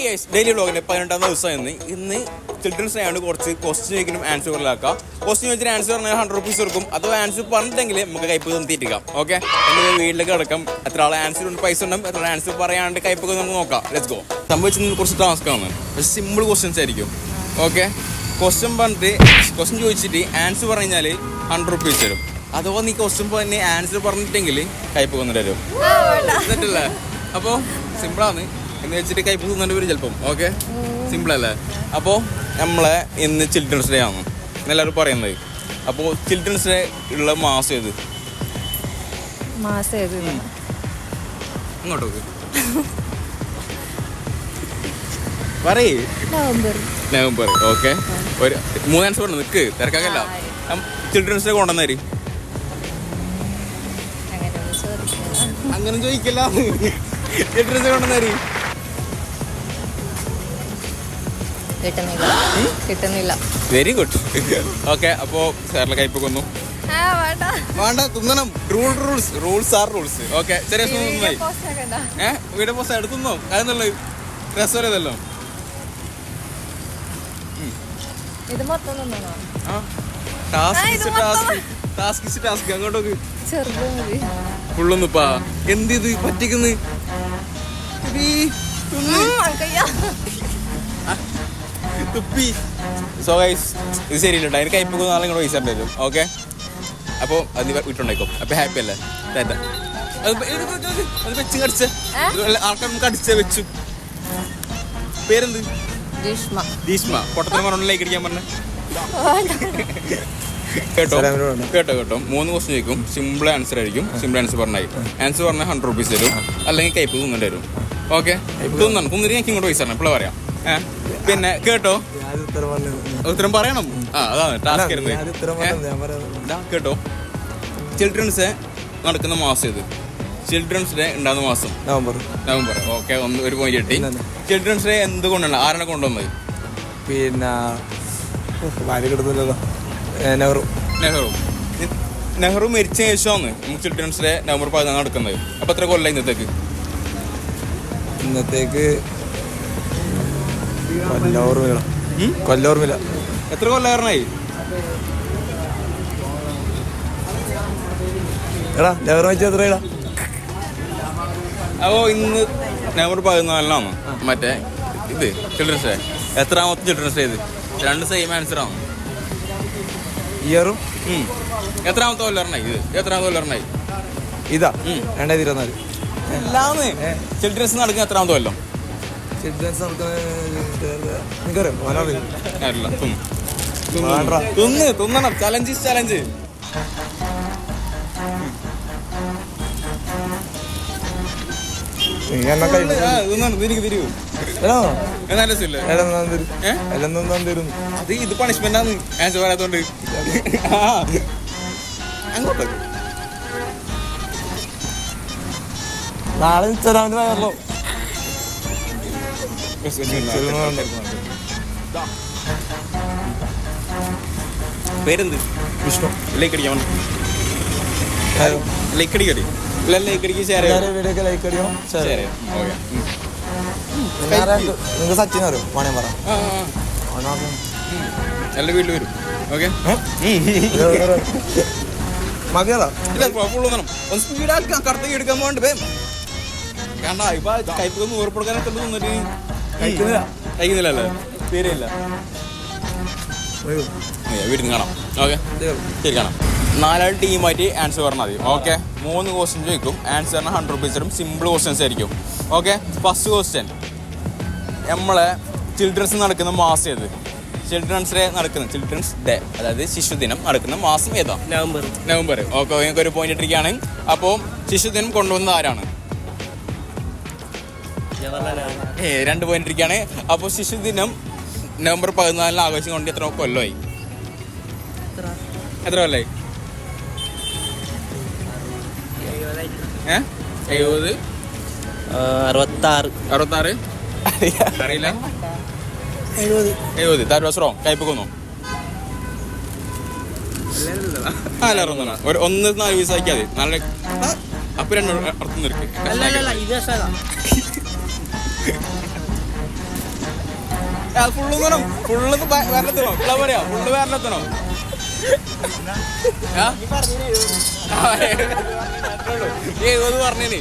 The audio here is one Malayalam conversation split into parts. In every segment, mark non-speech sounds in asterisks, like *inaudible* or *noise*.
ഹായ് ഗൈസ് ഡെയിലി വ്ളോഗിന്റെ പതിനെട്ടാം ദിവസം ഇന്ന്. ഇന്ന് ചിൽഡ്രൻസ് ഡേ ആണ് കുറച്ച് ക്വസ്റ്റ്യൻ ചോദിക്കണം ആൻസർ പറഞ്ഞാക്കാം ക്വസ്റ്റ്യൻ ചോദിച്ചിട്ട് ആൻസർ പറഞ്ഞാൽ ഹൺഡ്രഡ് റുപ്പീസ് കൊടുക്കും. അഥവാ ആൻസർ പറഞ്ഞിട്ടെങ്കിൽ നമുക്ക് കൈപ്പ് തന്നിട്ടിരിക്കാം ഓക്കെ എന്റെ വീട്ടിലേക്ക് കിടക്കാം. എത്ര ആളെ ആൻസർ ഉണ്ട് പൈസ ഉണ്ടാകും എത്ര ആൻസർ പറയാണ്ട് കയ്പൊക്കെ നമുക്ക് നോക്കാം. ലെറ്റ്സ് ഗോ സംഭവിച്ചത് കുറച്ച് ടാസ്ക് ആണ്. പക്ഷെ സിമ്പിൾ ക്വസ്റ്റ്യൻസ് ആയിരിക്കും. ഓക്കെ ക്വസ്റ്റ്യൻ പറഞ്ഞിട്ട് ക്വസ്റ്റ്യൻ ചോദിച്ചിട്ട് ആൻസർ പറഞ്ഞാൽ ഹൺഡ്രഡ് റുപ്പീസ് തരും. അഥവാ നീ ക്വസ്റ്റ്യൻ പറഞ്ഞ് ആൻസർ പറഞ്ഞിട്ടെങ്കിൽ കൈപ്പ് കൊന്നിട്ട് തരും. അപ്പോൾ സിമ്പിളാണ് എന്ന് വെച്ചിട്ട് കൈപ്പ് തിന്നേണ്ടി വരും ചിലപ്പം. ഓക്കെ സിമ്പിൾ അല്ലേ? അപ്പോൾ നമ്മളെ ഇന്ന് ചിൽഡ്രൻസ് ഡേ ആണ്. എല്ലാവരും പറയുന്നത്. അപ്പോൾ ചിൽഡ്രൻസ് ഡേ ഉള്ള മാസം ഏത്? മാസം ഏത് ഇങ്ങോട്ടോക്ക് പറയേ. നവംബർ. നവംബർ. ഓക്കെ ഒരു മൂന്ന് ആൻസർ പറഞ്ഞു? നിൽക്ക് തിരക്കാക്കല്ല ചിൽഡ്രൻസ് ഡേ അങ്ങനെ ചോദിക്കില്ല അങ്ങനെ ചോദിക്കല്ല. ചിൽഡ്രൻസ് ഡേ കൊണ്ടുവന്നേരി കിട്ടുന്നില്ല. കിട്ടുന്നില്ല. വെരി ഗുഡ് ഓക്കെ അപ്പോ സാറിലെ കൈപ്പ് കൊന്നു. വേണ്ട. തിന്നണം. Rule rules rules are rules okay ചെറിയ ഏഹ് വീട് പോസ്റ്റ് എടുത്തുന്നോ അതെന്നുള്ള രസമല്ലതല്ലോ ഇത് മൊത്തം ടാസ്ക് ടാസ്ക് ടാസ്ക് അങ്ങോട്ടൊക്കെ ഫുള്ളൊന്നുപ്പാ എന്ത് ഇത്? പറ്റിക്കുന്നു? തുപ്പി സോ ഗൈസ് ഇത് ശരിയില്ല അതിന് കൈപ്പൊക്കെ നാളെ ഇങ്ങോട്ട് പൈസ ഉണ്ടായിരുന്നു ഓക്കെ അപ്പോൾ അത് വിട്ടുണ്ടായിക്കോ അപ്പോൾ ഹാപ്പി അല്ലേ? ടാറ്റ അത് വെച്ച് കടിച്ച? ആൾക്കാർ നമുക്ക് അടിച്ച വെച്ചു. പേരെന്ത്? ദീഷ്മ പൊട്ടത്തിന് പറഞ്ഞിലേക്ക് അടിക്കാൻ പറഞ്ഞ. കേട്ടോ? കേട്ടോ കേട്ടോ. മൂന്ന് ക്വസ്റ്റ്യൻ ചോദിക്കും. സിമ്പിൾ ആൻസർ ആയിരിക്കും. സിമ്പിൾ ആൻസർ പറഞ്ഞായി. ആൻസർ പറഞ്ഞാൽ ഹൺഡ്രഡ് റുപ്പീസ് തരും. അല്ലെങ്കിൽ കൈപ്പ് തിന്നേണ്ടി വരും. ഓക്കെ തിന്നണം തിന്നിട്ട് ഞങ്ങൾക്ക് ഇങ്ങോട്ട് പൈസ തരണം. ഇപ്പോൾ പറയാം. ഏ? പിന്നെ കേട്ടോ? ഉത്തരം പറയണം. ആ അതാണ് ടാസ്ക് കേട്ടോ. ചിൽഡ്രൻസ് നടക്കുന്ന മാസം ഇത്. ചിൽഡ്രൻസ് ഡേ ഉണ്ടാകുന്ന മാസം. നവംബർ. നവംബർ. ഓക്കെ ഒന്ന് ഒരു പോയിന്റ് കിട്ടി. ചിൽഡ്രൻസ് ഡേ എന്തുകൊണ്ടാണ്? ആരാണ് കൊണ്ടുവന്നത്? പിന്നെ ഭാര്യ കിട്ടുന്നില്ലല്ലോ നെഹ്റു. നെഹ്റു. നെഹ്റു മരിച്ച ശേഷമാണ് നമുക്ക് ചിൽഡ്രൻസ് ഡേ നവംബർ പതിനാല് നടക്കുന്നത്. അപ്പൊ എത്ര കൊല്ലം ഇന്നത്തേക്ക്? ഇന്നത്തേക്ക് കൊല്ലോർമില. കൊല്ലോർമില്ല എത്ര കൊല്ലായിരുന്നായി എടാ നെഹ്റു വെച്ച് എത്ര ഇടാ? അപ്പോൾ ഇന്ന് നവംബർ പതിനാലിനാണ് മറ്റേ ഇത് ചിൽഡ്രൻസ് ഡേ എത്രാമത്തെ ചിൽഡ്രൻസ് ഡേ ഇത്? രണ്ട് സെയിം ആൻസർ ആണ്? ഇയറും. എത്രാമത്തെ കൊല്ലറിനായി ഇത്? എത്രാമത്തെ കൊല്ലറിനായി ഇതാ. രണ്ടായിരത്തി ഇരുപത്തിനാല്. എല്ലാന്ന് ചിൽഡ്രൻസ് നടക്കുന്ന എത്രാമത്തെ കൊല്ലം? ചലഞ്ച് ഇത്. അങ്ങോട്ട് നാളെ ഇൻസ്റ്റാഗ്രാമിൽ വയറലോ പേരെന്ത്? വിഷ്ണു. ലൈക്ക് അടിക്കാൻ ലൈക്ക് അടിക്കടി ഇല്ല ലൈക്ക് അടിക്ക് ഷെയർ എല്ലാവരും വീഡിയോക്ക് ലൈക്ക് അടിക്കണം ഷെയർ ചെയ്യാം. നിങ്ങൾക്ക് സച്ചിൻ അറിയോ? വേണേ പറ എല്ലാ വീട്ടിൽ വരും. ഓക്കെ? മതിയടാ ഇല്ല കുഴപ്പമുള്ളൂ ഒന്ന് സ്പീഡാക്കാം കടത്തേക്ക് എടുക്കാൻ പോകണ്ടേ കണ്ട ഇപ്പൊ കൈപ്പൊന്ന് കൊടുക്കാനൊക്കെ തോന്നിട്ട് കഴിക്കുന്നില്ല. കഴിക്കുന്നില്ലല്ലേ? പേരില്ല വീട്ടിൽ നിന്ന് കാണാം. ഓക്കെ. ശരി കാണാം. നാലാൾ ടീമായിട്ട് ആൻസർ പറഞ്ഞാൽ മതി. ഓക്കെ. മൂന്ന് ക്വസ്റ്റ്യൻ ചോദിക്കും. ആൻസറിന് ഹൺഡ്രഡ് റുപ്പീസ് തരും. സിമ്പിൾ ക്വസ്റ്റ്യൻസ് ആയിരിക്കും. ഓക്കെ. ഫസ്റ്റ് ക്വസ്റ്റ്യൻ നമ്മളെ ചിൽഡ്രൻസ് നടക്കുന്ന മാസം ഏത്? ചിൽഡ്രൻസ് ഡേ നടക്കുന്ന ചിൽഡ്രൻസ് ഡേ അതായത് ശിശുദിനം നടക്കുന്ന മാസം ഏതാ? നവംബർ. നവംബർ. ഓക്കെ നിങ്ങൾക്ക് ഒരു പോയിന്റ് ഇട്ടിരിക്കുകയാണ്. അപ്പോൾ ശിശുദിനം കൊണ്ടുവന്നത് ആരാണ്? ഏ രണ്ട് പോയിന്റ് ഇരിക്കുകയാണ്. അപ്പോൾ ശിശുദിനം നവംബർ പതിനാലിന് ആഘോഷം കൊണ്ട് എത്ര കൊല്ലമായി? എത്ര കൊല്ലമായി? ഏ? എഴുപത്? അറുപത്താറ്. അറുപത്താറ്? അറിയില്ല. എഴുപത്. ദാറ്റ് വാസ് റോങ് അല്ല ഒരു ഒന്ന് നാല് പൈസ ആക്കിയാൽ മതി. നല്ല അപ്പൊ രണ്ട് അർത്ഥം നിൽക്കും ഫുള്ള് ഫുള്ള് വരണത്തിനോ ഫുള്ള പറയാ ഫുള്ള് വരണത്തിനോ എഴുപത് പറഞ്ഞേന്.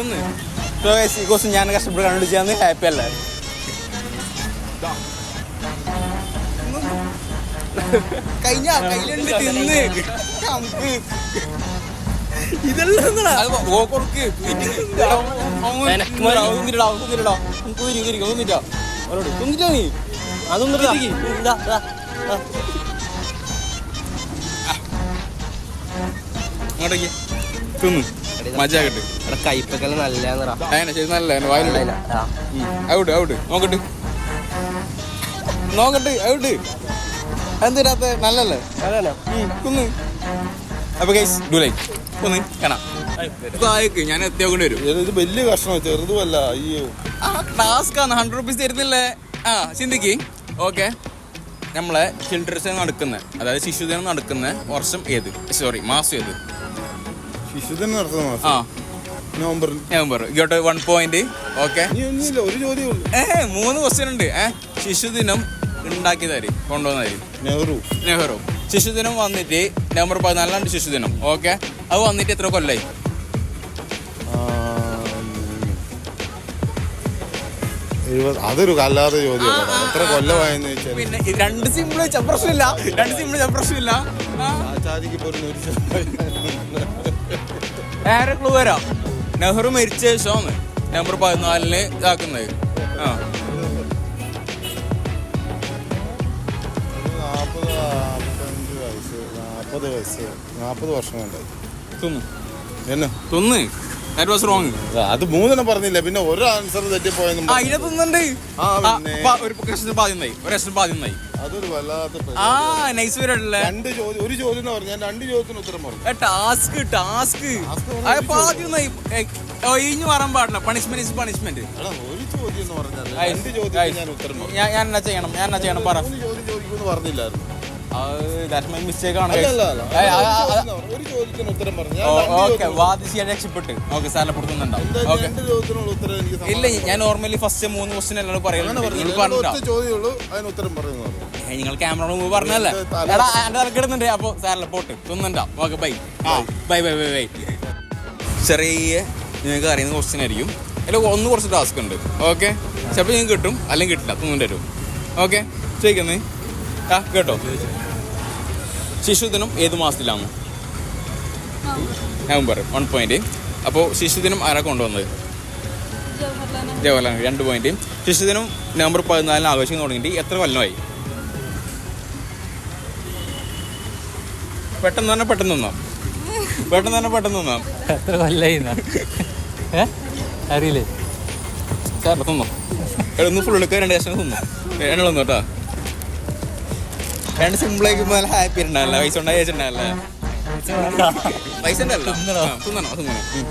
ഒന്ന് ക്വസ്റ്റ്യൻ ഞാൻ കഷ്ടപ്പെട്ട് കണ്ടുപിടിച്ചാന്ന് ഹാപ്പി അല്ല? കഴിഞ്ഞ കയ്യിലുണ്ട് തിന്ന്. ഇതെല്ലാം തിന്ന്. നീ. അതൊന്നും അങ്ങോട്ടേക്ക്. തിന്നു. മജാകട്ട് ഇവിടെ കയ്പൊക്കെ നല്ലതാണെന്നാ അങ്ങനെ ചെയ്ത് നല്ല ഔട്ട് ഔട്ട്. നോക്കട്ട്. നോക്കട്ട് ഔട്ട്. എന്തിനാത്ത നല്ലല്ലേ? കുന്ന് അപ്പൊ ഗൈസ് ഡു ലൈക്ക് ഒന്ന് കാണാം. താഴേക്ക് ഞാൻ എത്തിയോണ്ട് വരും. ഇത് വലിയ കഷ്ണം ചെറുതുമല്ല അയ്യോ ആ ടാസ്ക് ആണ്. ഹൺഡ്രഡ് റുപ്പീസ് തരുന്നില്ലേ? ആ ചിന്തിക്ക്. ഓക്കെ നമ്മളെ ചിൽഡ്രൻസ് ഡേ നടക്കുന്നത് അതായത് ശിശുദിനം നടക്കുന്ന വർഷം ഏത്? സോറി മാസം ഏത്? ശിശുദിനം നടത്തുന്ന മാസം. ആ. November November. ഇങ്ങോട്ട് വൺ പോയിന്റ് ഓക്കെ ഏ മൂന്ന് ക്വസ്റ്റ്യൻ ഉണ്ട്. ഏ ശിശുദിനം ഉണ്ടാക്കിയതാര്? കൊണ്ടുവന്നതാര്? നെഹ്റു. നെഹ്റു. ശിശുദിനം വന്നിട്ട് നവംബർ പതിനാലിനാണ് ശിശുദിനം ഓക്കെ അത് വന്നിട്ട് എത്ര കൊല്ലായി? അതൊരു കല്ലാതെ ചോദ്യം എത്ര കൊല്ലമായെന്ന് ചോദിച്ചാൽ പിന്നെ രണ്ട് സിമ്പിൾ വെച്ചാൽ പ്രശ്നമില്ല. രണ്ട് സിമ്പിൾ വെച്ചാൽ പ്രശ്നമില്ല. ആചാര്യക്ക്. നേരെ ക്ലൂ വരാം. നെഹ്റു മരിച്ച ശേഷമാണ് നവംബർ പതിനാലിന് ഇതാക്കുന്നത്. ആ. നാപ്പത് വയസ്സ്. നാൽപ്പത് വർഷം കൊണ്ടായി തിന്നു. എന്നെ? തിന്ന്. ദാറ്റ് വാസ് റോങ് അത് മൂന്നെണ്ണം പറഞ്ഞില്ല. പിന്നെ ഒരു ആൻസർ തെറ്റിപ്പോയെന്നും ആ ഇതിനെ തിന്നുണ്ട്. ആ, ആ, പിന്നെ. പ- ഒരു പാതിന്നായി ഒരു പാതിന്നായി അതൊരു വല്ലാത്ത ആ പരിപാടി. നൈസ് വരല്ലേ? രണ്ട് ചോദ്യം ഒരു ചോദ്യം എന്ന് രണ്ട് ചോദ്യത്തിന് ഉത്തരം പറഞ്ഞു. Task task Task. ഒരു ഒഴിഞ്ഞു മാറാൻ പാടില്ല. പണിഷ്മെന്റ് ഇസ് പണിഷ്മെന്റ് എടാ ഒരു ചോദ്യം എന്ന് പറഞ്ഞാൽ രണ്ട് ചോദ്യത്തിന് ഞാൻ ഉത്തരം പറഞ്ഞു ഞാൻ ഞാൻ എന്നാ ചെയ്യണം? ഞാൻ എന്നാ ചെയ്യണം? പറ. മൂന്ന് ചോദ്യം ചോദിക്കുമെന്ന് പറഞ്ഞില്ലായിരുന്നു. രക്ഷപ്പെട്ട്. ഓക്കെ ഇല്ല ഞാൻ നോർമലി ഫസ്റ്റ് മൂന്ന് ക്വസ്റ്റ്യൻ എല്ലാവരും പറയുന്നത്. നിങ്ങൾ ക്യാമറ മുമ്പ് പറഞ്ഞല്ലേ തലക്കിടുന്നുണ്ട് അപ്പൊ സാറല്ല പോട്ട്. തിന്നുണ്ടാ okay bye bye bye bye bye ചെറിയ നിങ്ങൾക്ക് അറിയുന്ന ക്വസ്റ്റ്യൻ ആയിരിക്കും. അതിൽ ഒന്ന് കുറച്ച് ടാസ്ക് ഉണ്ട്. ഓക്കെ? ചിലപ്പോൾ നിങ്ങൾക്ക് കിട്ടും. അല്ലെങ്കിൽ കിട്ടില്ല. തിന്നുകൊണ്ട് തരും ഓക്കെ? ചോദിക്കുന്നേ? ആ കേട്ടോ. ശിശുദിനം ഏത് മാസത്തിലാണ്? നവംബർ. വൺ പോയിന്റ് അപ്പോൾ ശിശുദിനം ആരാ കൊണ്ടുവന്നത്? ജവഹർലാൽ രണ്ട് പോയിന്റ് ശിശുദിനം നവംബർ പതിനാലിന് ആഘോഷിക്കാൻ തുടങ്ങിയിട്ട് എത്ര കൊല്ലമായി? പെട്ടെന്ന് തന്നെ പെട്ടെന്ന് നിന്നാം. പെട്ടെന്ന് തന്നെ പെട്ടെന്ന് നിന്നാം. എത്ര കൊല്ലായി അറിയില്ലേ? സാർ തന്നോ ഒന്ന് ഫുൾ എടുക്കുക രണ്ട് കഷ്ണം തിന്നു രണ്ടുള്ള കേട്ടോ രണ്ട് സിമ്പിളാക്കി നല്ല ഹാപ്പി ഉണ്ടാവില്ല പൈസ ഉണ്ടായി വെച്ചിട്ടുണ്ടാവില്ല പൈസ ഉണ്ടല്ലോ. തിന്നണോ? തിന്നണോ തിന്നണോ. ഉം.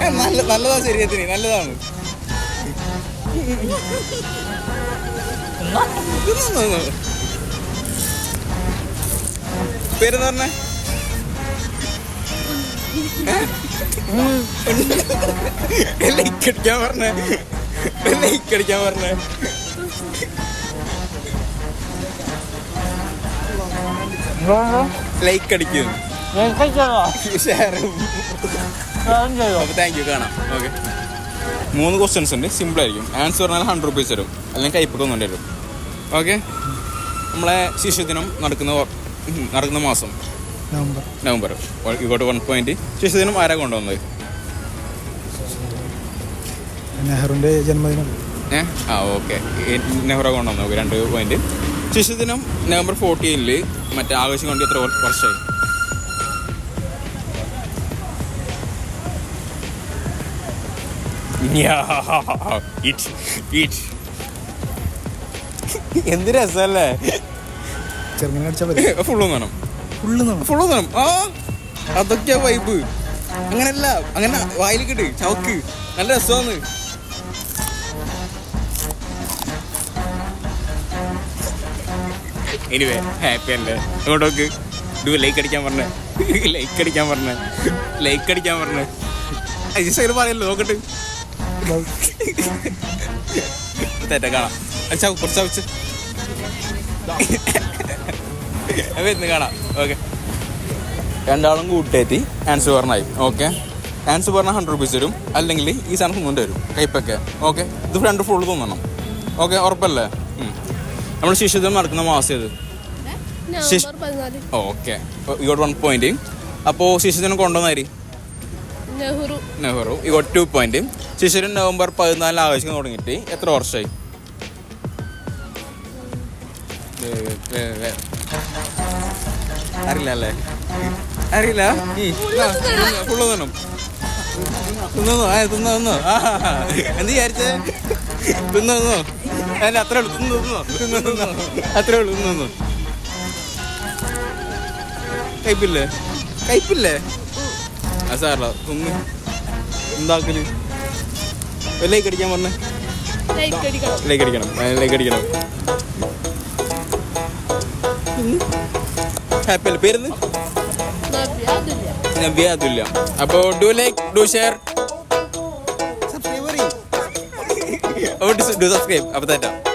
ഏ, നല്ല നല്ലതാ ശരീരത്തിന് നല്ലതാണ്. പേരെന്ന് പറഞ്ഞേ? എല്ലാം അടിക്കാൻ പറഞ്ഞേ. ലൈക്ക് അടിക്കാൻ പറഞ്ഞേ. ലൈക്ക് അടിക്കുന്നു താങ്ക് യു കാണാം. ഓക്കെ മൂന്ന് ക്വസ്റ്റ്യൻസ് ഉണ്ട്. സിമ്പിൾ ആയിരിക്കും. ആൻസർ പറഞ്ഞാൽ ഹൺഡ്രഡ് റുപ്പീസ് തരും. അല്ലെങ്കിൽ കൈപ്പൊക്കെ തരും ഓക്കെ നമ്മളെ ശിശുദിനം നടക്കുന്ന നടക്കുന്ന മാസം. നവംബർ. നവംബർ. ഇങ്ങോട്ട് വൺ പോയിന്റ് ശിശുദിനം ആരാ കൊണ്ടുവന്നത്? നെഹ്റുവിന്റെ ജന്മദിനം. ഏ? ആ ഓക്കെ. നെഹ്റു കൊണ്ടുവന്നു നോക്കി രണ്ട് പോയിന്റ് ശിശുദിനം നവംബർ ഫോർട്ടീനിൽ മറ്റേ ആഘോഷം കൊണ്ട് എത്ര വർ- വർഷമായി എന്ത് രസല്ലേ? ഫുള്ള് ഫുള്ള് *laughs* ആ അതൊക്കെയാ വൈബ് അങ്ങനല്ല. അങ്ങനെ വായിലേക്ക് ഇട്ട് ചവക്ക് നല്ല രസമാണ്. എനിവേ ഹാപ്പി അല്ലേ? അങ്ങോട്ടോക്ക് ഡു ലൈക്ക് അടിക്കാൻ പറഞ്ഞേ. ലൈക്ക് അടിക്കാൻ പറഞ്ഞേ. ലൈക്ക് അടിക്കാൻ പറഞ്ഞേ. അജിസ് പറയല്ലോ നോക്കട്ട്. തെറ്റ കാണാം. അച്ഛാ കുറച്ച് ചവച്ച് വരുന്നു കാണാം. ഓക്കെ രണ്ടാളും കൂട്ടേറ്റി ആൻസർ പറഞ്ഞായി ഓക്കെ ആൻസർ പറഞ്ഞാൽ ഹൺഡ്രഡ് റുപ്പീസ് തരും. അല്ലെങ്കിൽ ഈ സാധനം തിന്നുകൊണ്ട് വരും കൈപ്പൊക്കെ ഓക്കെ ഇത് രണ്ട് ഫുള്ള് തോന്നണം ഓക്കെ ഉറപ്പല്ലേ? നമ്മൾ ശിശുദിനം നടക്കുന്ന മാസം ഇത് ഓക്കെ. ഗോട്ട് വൺ പോയിന്റ് അപ്പോ ശിശുദിനം കൊണ്ടുവന്നായി നെഹ്റു. നെഹ്റു. ഇങ്ങോട്ട് ടു പോയിന്റ് ശിശുരൻ നവംബർ പതിനാലിന് ആഘോഷിക്കാൻ തുടങ്ങിയിട്ട് എത്ര വർഷമായി. അറിയില്ല അല്ലേ? അറിയില്ല? ഫുള്ള് തിന്നും തിന്നു തിന്നു. തിന്നു എന്ത് വിചാരിച്ചേ? തിന്നു തിന്നു. അല്ല അത്രേ ഉള്ളൂ. തിന്നു തിന്നു തിന്നു തിന്നു അത്രേ ഉള്ളൂ തിന്നു തിന്നു കയ്പില്ലേ? കയ്പില്ലേ? ആ സാറല്ല തിന്ന്. എന്താക്കൽ? ലൈക്ക് അടിക്കാൻ പറഞ്ഞേ. ലൈക്ക് അടിക്കണം. ലൈക്ക് അടിക്കണം. ഹാപ്പി അല്ലേ? പേരുന്ന് നബിയ അതുല്ല അപ്പോൾ do like do share. Do subscribe അപ്പോൾ തെറ്റാം